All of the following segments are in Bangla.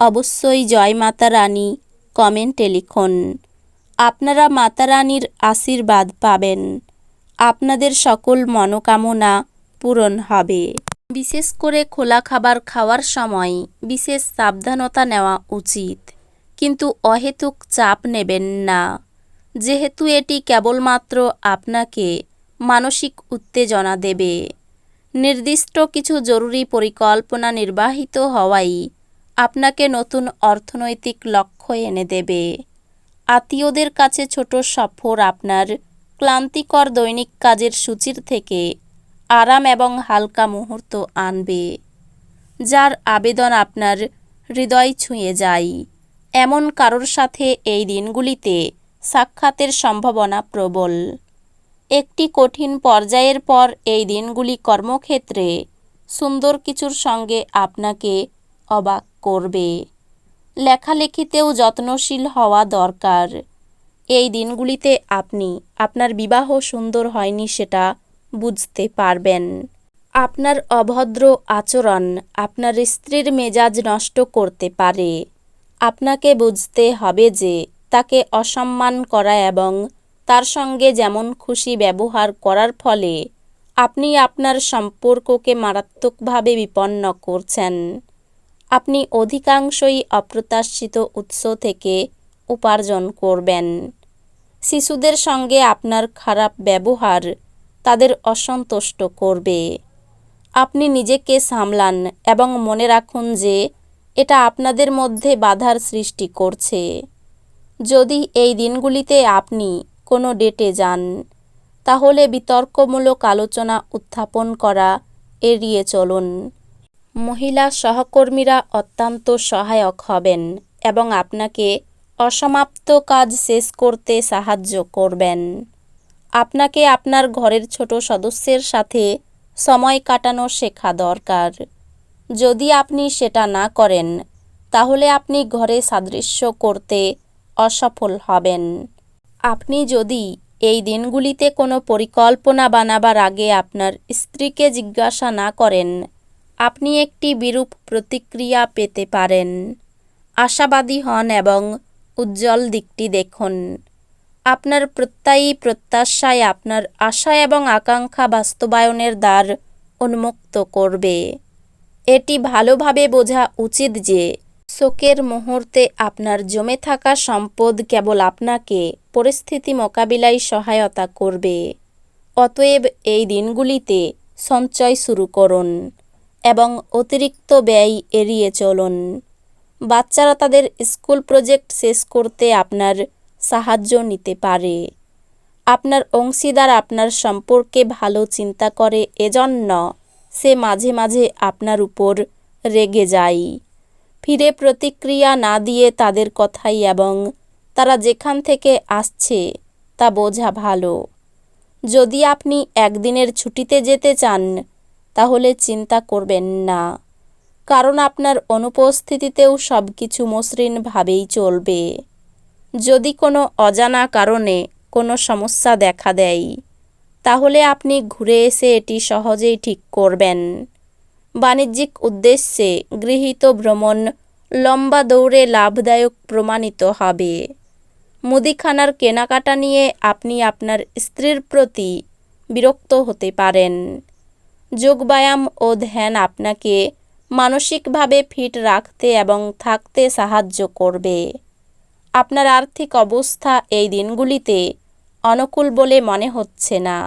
অবশ্যই জয় মাতা রানী, কমেন্টে লিখুন। আপনারা মাতা রানীর আশীর্বাদ পাবেন। আপনাদের সকল মনোকামনা পূরণ হবে। বিশেষ করে খোলা খাবার খাওয়ার সময় বিশেষ সাবধানতা নেওয়া উচিত। কিন্তু অহেতুক চাপ নেবেন না। যেহেতু এটি কেবলমাত্র আপনাকে মানসিক উত্তেজনা দেবে। নির্দিষ্ট কিছু জরুরি পরিকল্পনা নির্বাহিত হওয়াই আপনাকে নতুন অর্থনৈতিক লক্ষ্য এনে দেবে। আত্মীয়দের কাছে ছোট সফর আপনার ক্লান্তিকর দৈনিক কাজের সূচির থেকে আরাম এবং হালকা মুহূর্ত আনবে, যার আবেদন আপনার হৃদয় ছুঁয়ে যায়। এমন কারোর সাথে এই দিনগুলিতে সাক্ষাতের সম্ভাবনা প্রবল। একটি কঠিন পর্যায়ের পর এই দিনগুলি কর্মক্ষেত্রে সুন্দর কিছুর সঙ্গে আপনাকে অবাক করবে। লেখালেখিতেও যত্নশীল হওয়া দরকার। এই দিনগুলিতে আপনি, আপনার বিবাহ সুন্দর হয়নি সেটা বুঝতে পারবেন। আপনার অভদ্র আচরণ আপনার স্ত্রীর মেজাজ নষ্ট করতে পারে। আপনাকে বুঝতে হবে যে তাকে অসম্মান করা এবং তার সঙ্গে যেমন খুশি ব্যবহার করার ফলে আপনি আপনার সম্পর্ককে মারাত্মকভাবে বিপন্ন করছেন। আপনি অধিকাংশই অপ্রত্যাশিত উৎস থেকে উপার্জন করবেন। শিশুদের সঙ্গে আপনার খারাপ ব্যবহার তাদের অসন্তুষ্ট করবে। আপনি নিজেকে সামলান এবং মনে রাখুন যে এটা আপনাদের মধ্যে বাধার সৃষ্টি করছে। যদি এই দিনগুলিতে আপনি কোনো ডেটে যান, তাহলে বিতর্কমূলক আলোচনা উত্থাপন করা এড়িয়ে চলুন। মহিলা সহকর্মীরা অত্যন্ত সহায়ক হবেন এবং আপনাকে অসমাপ্ত কাজ শেষ করতে সাহায্য করবেন। আপনাকে আপনার ঘরের ছোট সদস্যের সাথে সময় কাটানো শেখা দরকার। যদি আপনি সেটা না করেন, তাহলে আপনি ঘরে সাদৃশ্য করতে অসফল হবেন। আপনি যদি এই দিনগুলিতে কোনো পরিকল্পনা বানাবার আগে আপনার স্ত্রীকে জিজ্ঞাসা না করেন আপনি একটি বিরূপ প্রতিক্রিয়া পেতে পারেন। আশাবাদী হন এবং উজ্জ্বল দিকটি দেখুন। আপনার প্রত্যয়ী প্রত্যাশায় আপনার আশা এবং আকাঙ্ক্ষা বাস্তবায়নের দ্বার উন্মুক্ত করবে। এটি ভালোভাবে বোঝা উচিত যে শোকের মুহূর্তে আপনার জমে থাকা সম্পদ কেবল আপনাকে পরিস্থিতি মোকাবিলায় সহায়তা করবে। অতএব এই দিনগুলিতে সঞ্চয় শুরু করুন। এবং অতিরিক্ত ব্যয় এড়িয়ে চলুন। বাচ্চারা তাদের স্কুল প্রজেক্ট শেষ করতে আপনার সাহায্য নিতে পারে। আপনার অংশীদার আপনার সম্পর্কে ভালো চিন্তা করে এজন্য সে মাঝে মাঝে আপনার উপর রেগে যায়। ফিরে প্রতিক্রিয়া না দিয়ে তাদের কথাই এবং তারা যেখান থেকে আসছে তা বোঝা ভালো। যদি আপনি একদিনের ছুটিতে যেতে চান তাহলে চিন্তা করবেন না। কারণ আপনার অনুপস্থিতিতেও সব কিছু মসৃণভাবেই চলবে। যদি কোনো অজানা কারণে কোনো সমস্যা দেখা দেয়, তাহলে আপনি ঘুরে এসে এটি সহজেই ঠিক করবেন। বাণিজ্যিক উদ্দেশ্যে গৃহীত ভ্রমণ লম্বা দৌড়ে লাভদায়ক প্রমাণিত হবে। মুদিখানার কেনাকাটা নিয়ে আপনি আপনার স্ত্রীর প্রতি বিরক্ত হতে পারেন। যোগব্যায়াম ও ধ্যান আপনাকে মানসিকভাবে ফিট রাখতে এবং থাকতে সাহায্য করবে। আপনার আর্থিক অবস্থা এই দিনগুলিতে অনুকূল বলে মনে হচ্ছে না।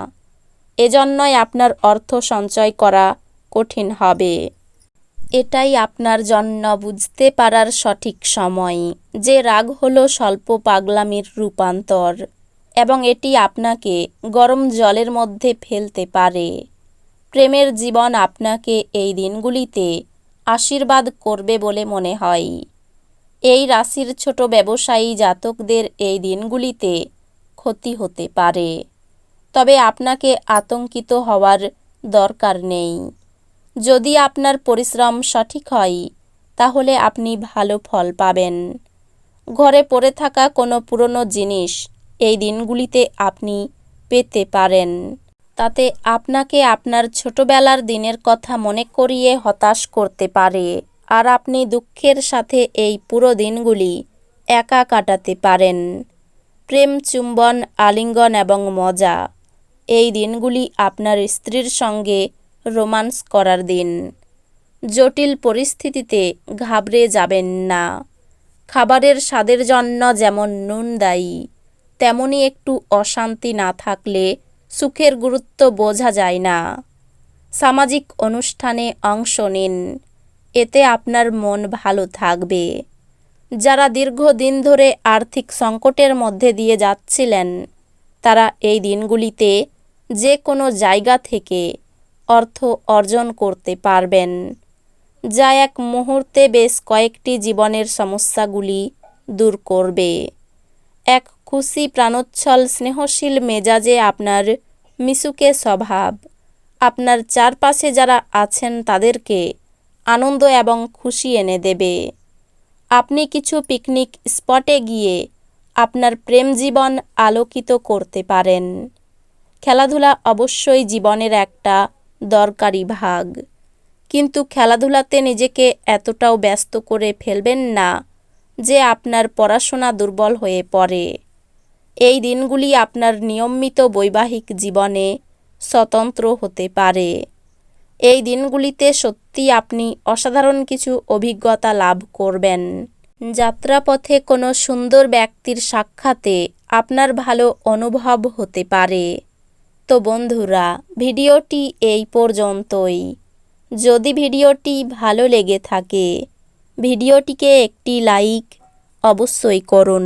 এজন্যই আপনার অর্থ সঞ্চয় করা কঠিন হবে। এটাই আপনার জন্য বুঝতে পারার সঠিক সময়। যে রাগ হলো স্বল্প পাগলামির রূপান্তর এবং এটি আপনাকে গরম জলের মধ্যে ফেলতে পারে। প্রেমের জীবন আপনাকে এই দিনগুলিতে আশীর্বাদ করবে বলে মনে হয়। এই রাশির ছোট ব্যবসায়ী জাতকদের এই দিনগুলিতে ক্ষতি হতে পারে। তবে আপনাকে আতঙ্কিত হওয়ার দরকার নেই। যদি আপনার পরিশ্রম সঠিক হয়, তাহলে আপনি ভালো ফল পাবেন। ঘরে পড়ে থাকা কোনো পুরনো জিনিস এই দিনগুলিতে আপনি পেতে পারেন। তাতে আপনাকে আপনার ছোটবেলার দিনের কথা মনে করিয়ে হতাশ করতে পারে আর আপনি দুঃখের সাথে এই পুরো দিনগুলি একা কাটাতে পারেন। প্রেম, চুম্বন, আলিঙ্গন এবং মজা, এই দিনগুলি আপনার স্ত্রীর সঙ্গে রোমান্স করার দিন। জটিল পরিস্থিতিতে ঘাবড়ে যাবেন না। খাবারের স্বাদের জন্য যেমন নুন দায়ী, তেমনি একটু অশান্তি না থাকলে সুখের গুরুত্ব বোঝা যায় না। সামাজিক অনুষ্ঠানে অংশ নিন। এতে আপনার মন ভালো থাকবে। যারা দীর্ঘদিন ধরে আর্থিক সংকটের মধ্যে দিয়ে যাচ্ছিলেন, তারা এই দিনগুলিতে যে কোনো জায়গা থেকে অর্থ অর্জন করতে পারবেন। যা এক মুহূর্তে বেশ কয়েকটি জীবনের সমস্যাগুলি দূর করবে। এক খুশি প্রাণোচ্ছল স্নেহশীল মেজাজে আপনার মিশুকে স্বভাব। আপনার চারপাশে যারা আছেন তাদেরকে আনন্দ এবং খুশি এনে দেবে। আপনি কিছু পিকনিক স্পটে গিয়ে আপনার প্রেম জীবন আলোকিত করতে পারেন। খেলাধুলা অবশ্যই জীবনের একটা দরকারি ভাগ। কিন্তু খেলাধুলাতে নিজেকে এতটাও ব্যস্ত করে ফেলবেন না যে আপনার পড়াশোনা দুর্বল হয়ে পড়ে। এই দিনগুলি আপনার নিয়মিত বৈবাহিক জীবনে স্বতন্ত্র হতে পারে। এই দিনগুলিতে সত্যি আপনি অসাধারণ কিছু অভিজ্ঞতা লাভ করবেন। যাত্রাপথে কোনো সুন্দর ব্যক্তির সাক্ষাতে আপনার ভালো অনুভব হতে পারে। তো বন্ধুরা, ভিডিওটি এই পর্যন্তই। যদি ভিডিওটি ভালো লেগে থাকে, ভিডিওটিকে একটি লাইক অবশ্যই করুন।